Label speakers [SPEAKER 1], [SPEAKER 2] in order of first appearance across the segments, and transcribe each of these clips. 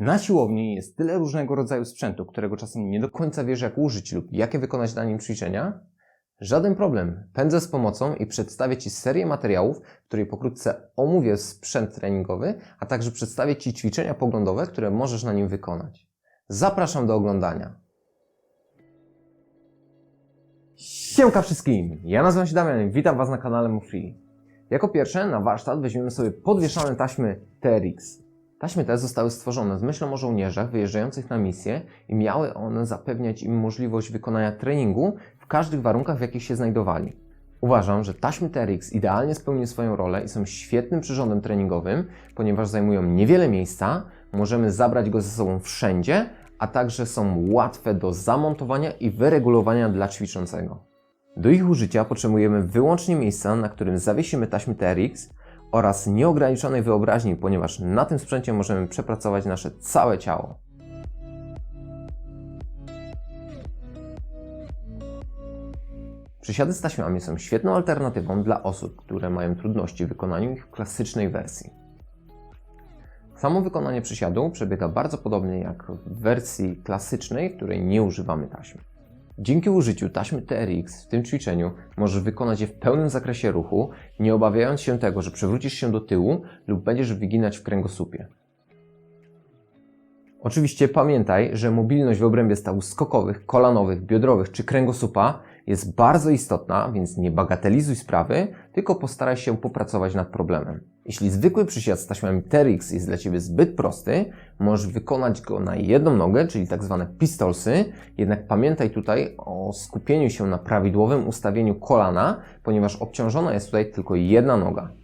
[SPEAKER 1] Na siłowni jest tyle różnego rodzaju sprzętu, którego czasem nie do końca wiesz jak użyć lub jakie wykonać na nim ćwiczenia? Żaden problem. Pędzę z pomocą i przedstawię Ci serię materiałów, w której pokrótce omówię sprzęt treningowy, a także przedstawię Ci ćwiczenia poglądowe, które możesz na nim wykonać. Zapraszam do oglądania. Siemka wszystkim! Ja nazywam się Damian witam Was na kanale MoFree. Jako pierwsze na warsztat weźmiemy sobie podwieszane taśmy TRX. Taśmy te zostały stworzone z myślą o żołnierzach wyjeżdżających na misję i miały one zapewniać im możliwość wykonania treningu w każdych warunkach, w jakich się znajdowali. Uważam, że taśmy TRX idealnie spełniły swoją rolę i są świetnym przyrządem treningowym, ponieważ zajmują niewiele miejsca, możemy zabrać go ze sobą wszędzie, a także są łatwe do zamontowania i wyregulowania dla ćwiczącego. Do ich użycia potrzebujemy wyłącznie miejsca, na którym zawiesimy taśmy TRX oraz nieograniczonej wyobraźni, ponieważ na tym sprzęcie możemy przepracować nasze całe ciało. Przysiady z taśmami są świetną alternatywą dla osób, które mają trudności w wykonaniu ich w klasycznej wersji. Samo wykonanie przysiadu przebiega bardzo podobnie jak w wersji klasycznej, której nie używamy taśmy. Dzięki użyciu taśmy TRX w tym ćwiczeniu możesz wykonać je w pełnym zakresie ruchu, nie obawiając się tego, że przewrócisz się do tyłu lub będziesz wyginać w kręgosłupie. Oczywiście pamiętaj, że mobilność w obrębie stawów skokowych, kolanowych, biodrowych czy kręgosłupa jest bardzo istotna, więc nie bagatelizuj sprawy, tylko postaraj się popracować nad problemem. Jeśli zwykły przysiad z taśmami TRX jest dla Ciebie zbyt prosty, możesz wykonać go na jedną nogę, czyli tak zwane pistolsy, jednak pamiętaj tutaj o skupieniu się na prawidłowym ustawieniu kolana, ponieważ obciążona jest tutaj tylko jedna noga.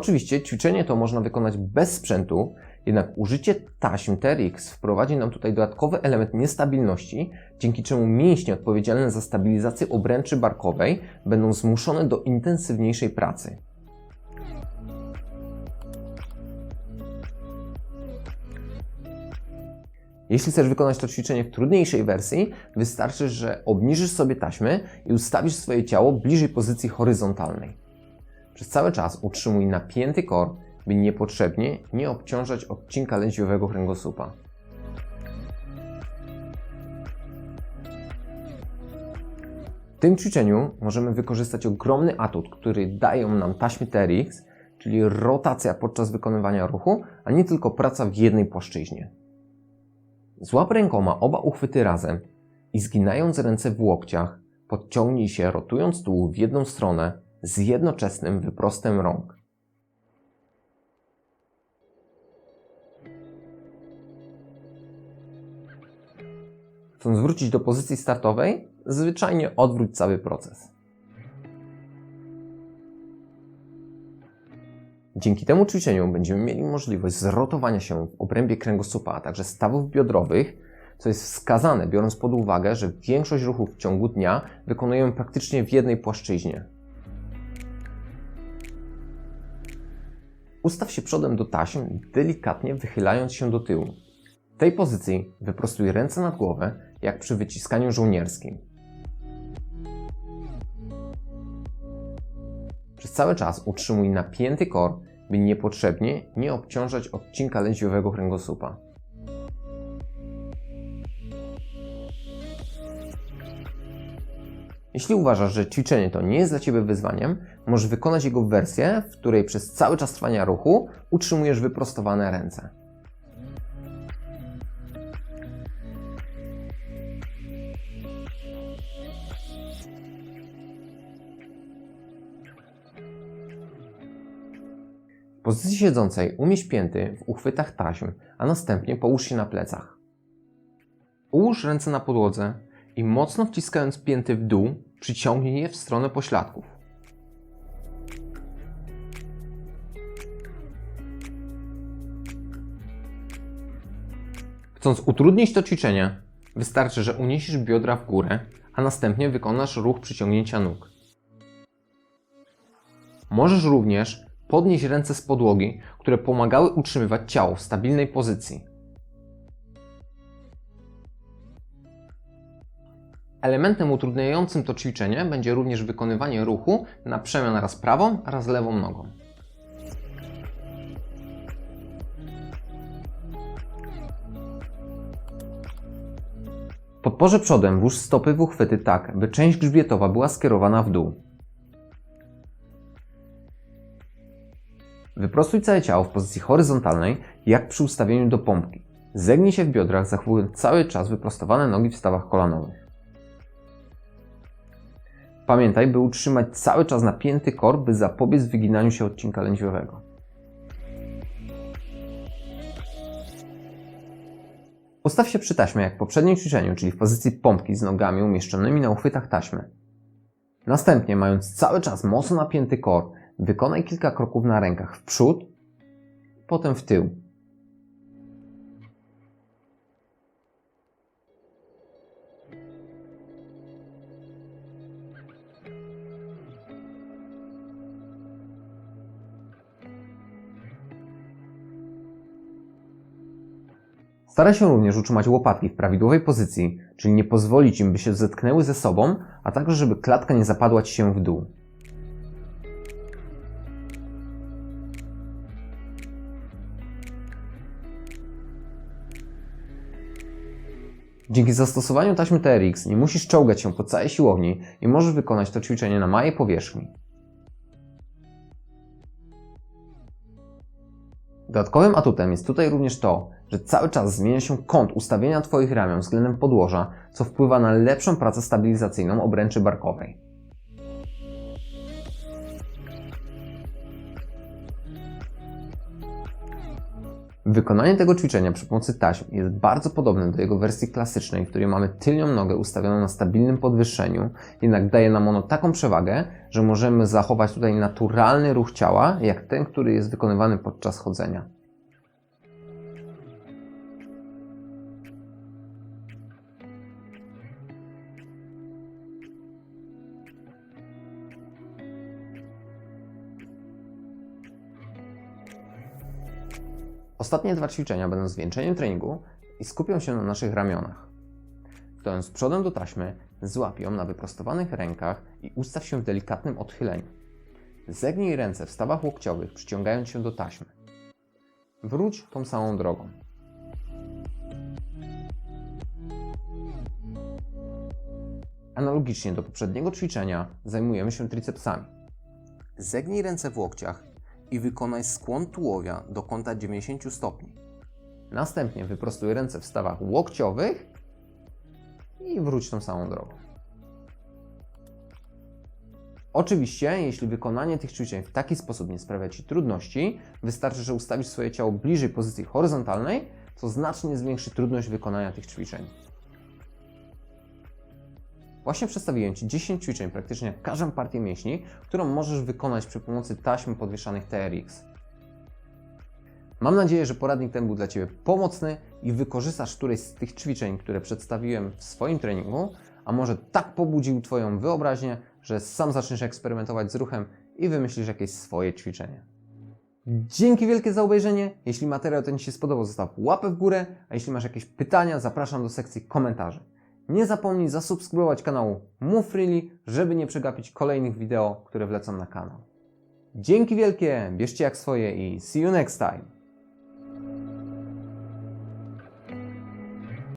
[SPEAKER 1] Oczywiście ćwiczenie to można wykonać bez sprzętu, jednak użycie taśm TRX wprowadzi nam tutaj dodatkowy element niestabilności, dzięki czemu mięśnie odpowiedzialne za stabilizację obręczy barkowej będą zmuszone do intensywniejszej pracy. Jeśli chcesz wykonać to ćwiczenie w trudniejszej wersji, wystarczy, że obniżysz sobie taśmy i ustawisz swoje ciało bliżej pozycji horyzontalnej. Przez cały czas utrzymuj napięty kor, by niepotrzebnie nie obciążać odcinka lędźwiowego kręgosłupa. W tym ćwiczeniu możemy wykorzystać ogromny atut, który dają nam taśmy TRX, czyli rotacja podczas wykonywania ruchu, a nie tylko praca w jednej płaszczyźnie. Złap rękoma oba uchwyty razem i zginając ręce w łokciach, podciągnij się rotując tułów w jedną stronę z jednoczesnym wyprostem rąk. Chcąc wrócić do pozycji startowej, zwyczajnie odwróć cały proces. Dzięki temu ćwiczeniu będziemy mieli możliwość zrotowania się w obrębie kręgosłupa, a także stawów biodrowych, co jest wskazane, biorąc pod uwagę, że większość ruchów w ciągu dnia wykonujemy praktycznie w jednej płaszczyźnie. Ustaw się przodem do taśm, delikatnie wychylając się do tyłu. W tej pozycji wyprostuj ręce nad głowę, jak przy wyciskaniu żołnierskim. Przez cały czas utrzymuj napięty kor, by niepotrzebnie nie obciążać odcinka lędźwiowego kręgosłupa. Jeśli uważasz, że ćwiczenie to nie jest dla Ciebie wyzwaniem, możesz wykonać jego wersję, w której przez cały czas trwania ruchu utrzymujesz wyprostowane ręce. W pozycji siedzącej umieść pięty w uchwytach taśm, a następnie połóż się na plecach. Ułóż ręce na podłodze i mocno wciskając pięty w dół, przyciągnij je w stronę pośladków. Chcąc utrudnić to ćwiczenie, wystarczy, że uniesiesz biodra w górę, a następnie wykonasz ruch przyciągnięcia nóg. Możesz również podnieść ręce z podłogi, które pomagały utrzymywać ciało w stabilnej pozycji. Elementem utrudniającym to ćwiczenie będzie również wykonywanie ruchu na przemian raz prawą, raz lewą nogą. Podporze przodem włóż stopy w uchwyty tak, by część grzbietowa była skierowana w dół. Wyprostuj całe ciało w pozycji horyzontalnej, jak przy ustawieniu do pompki. Zegnij się w biodrach, zachowując cały czas wyprostowane nogi w stawach kolanowych. Pamiętaj, by utrzymać cały czas napięty korb, by zapobiec wyginaniu się odcinka lędźwiowego. Ustaw się przy taśmie jak w poprzednim ćwiczeniu, czyli w pozycji pompki z nogami umieszczonymi na uchwytach taśmy. Następnie, mając cały czas mocno napięty korb, wykonaj kilka kroków na rękach w przód, potem w tył. Staraj się również utrzymać łopatki w prawidłowej pozycji, czyli nie pozwolić im, by się zetknęły ze sobą, a także żeby klatka nie zapadła Ci się w dół. Dzięki zastosowaniu taśmy TRX nie musisz czołgać się po całej siłowni i możesz wykonać to ćwiczenie na małej powierzchni. Dodatkowym atutem jest tutaj również to, że cały czas zmienia się kąt ustawienia Twoich ramion względem podłoża, co wpływa na lepszą pracę stabilizacyjną obręczy barkowej. Wykonanie tego ćwiczenia przy pomocy taśm jest bardzo podobne do jego wersji klasycznej, w której mamy tylnią nogę ustawioną na stabilnym podwyższeniu, jednak daje nam ono taką przewagę, że możemy zachować tutaj naturalny ruch ciała, jak ten, który jest wykonywany podczas chodzenia. Ostatnie dwa ćwiczenia będą zwieńczeniem treningu i skupią się na naszych ramionach. Stojąc przodem do taśmy, złap ją na wyprostowanych rękach i ustaw się w delikatnym odchyleniu. Zegnij ręce w stawach łokciowych, przyciągając się do taśmy. Wróć tą samą drogą. Analogicznie do poprzedniego ćwiczenia zajmujemy się tricepsami. Zegnij ręce w łokciach i wykonaj skłon tułowia do kąta 90 stopni. Następnie wyprostuj ręce w stawach łokciowych i wróć tą samą drogą. Oczywiście, jeśli wykonanie tych ćwiczeń w taki sposób nie sprawia Ci trudności, wystarczy, że ustawisz swoje ciało bliżej pozycji horyzontalnej, co znacznie zwiększy trudność wykonania tych ćwiczeń. Właśnie przedstawiłem Ci 10 ćwiczeń praktycznie każdą partię mięśni, którą możesz wykonać przy pomocy taśm podwieszanych TRX. Mam nadzieję, że poradnik ten był dla Ciebie pomocny i wykorzystasz któreś z tych ćwiczeń, które przedstawiłem w swoim treningu, a może tak pobudził Twoją wyobraźnię, że sam zaczniesz eksperymentować z ruchem i wymyślisz jakieś swoje ćwiczenie. Dzięki wielkie za obejrzenie. Jeśli materiał ten Ci się spodobał, zostaw łapę w górę, a jeśli masz jakieś pytania, zapraszam do sekcji komentarzy. Nie zapomnij zasubskrybować kanału Move Freely, żeby nie przegapić kolejnych wideo, które wlecą na kanał. Dzięki wielkie, bierzcie jak swoje i see you next time!